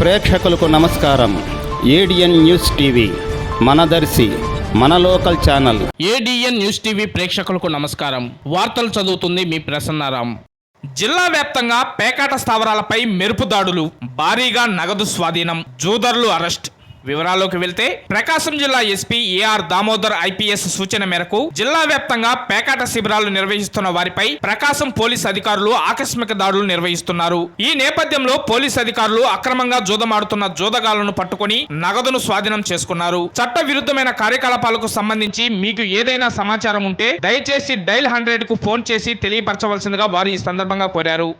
ప్రేక్షకులకు నమస్కారం. ADN news TV మనదర్శి మన local channel. ADN news TV ప్రేక్షకులకు నమస్కారం. వార్తలు చదువుతుంది మీ ప్రసన్నారాం. జిల్లా వ్యాప్తంగా పేకాట స్థావరాలపై మెరుపు దాడులు భారీగా నగదు స్వాధీనం జూదర్లు అరెస్ట్. వివరాల్లోకి వెళ్తే ప్రకాశం జిల్లా ఎస్పీ ఏఆర్ దామోదర్ ఐపీఎస్ సూచన మేరకు జిల్లా వ్యాప్తంగా పేకాట శిబిరాలు నిర్వహిస్తున్న వారిపై ప్రకాశం పోలీస్ అధికారులు ఆకస్మిక దాడులు నిర్వహిస్తున్నారు. ఈ నేపథ్యంలో పోలీస్ అధికారులు అక్రమంగా జూదమాడుతున్న జూదగాళ్ళను పట్టుకొని నగదును స్వాధీనం చేసుకున్నారు. చట్ట విరుద్ధమైన కార్యకలాపాలకు సంబంధించి మీకు ఏదైనా సమాచారం ఉంటే దయచేసి డైల్ హండ్రెడ్కు ఫోన్ చేసి తెలియపరచవలసిందిగా వారు ఈ సందర్భంగా కోరారు.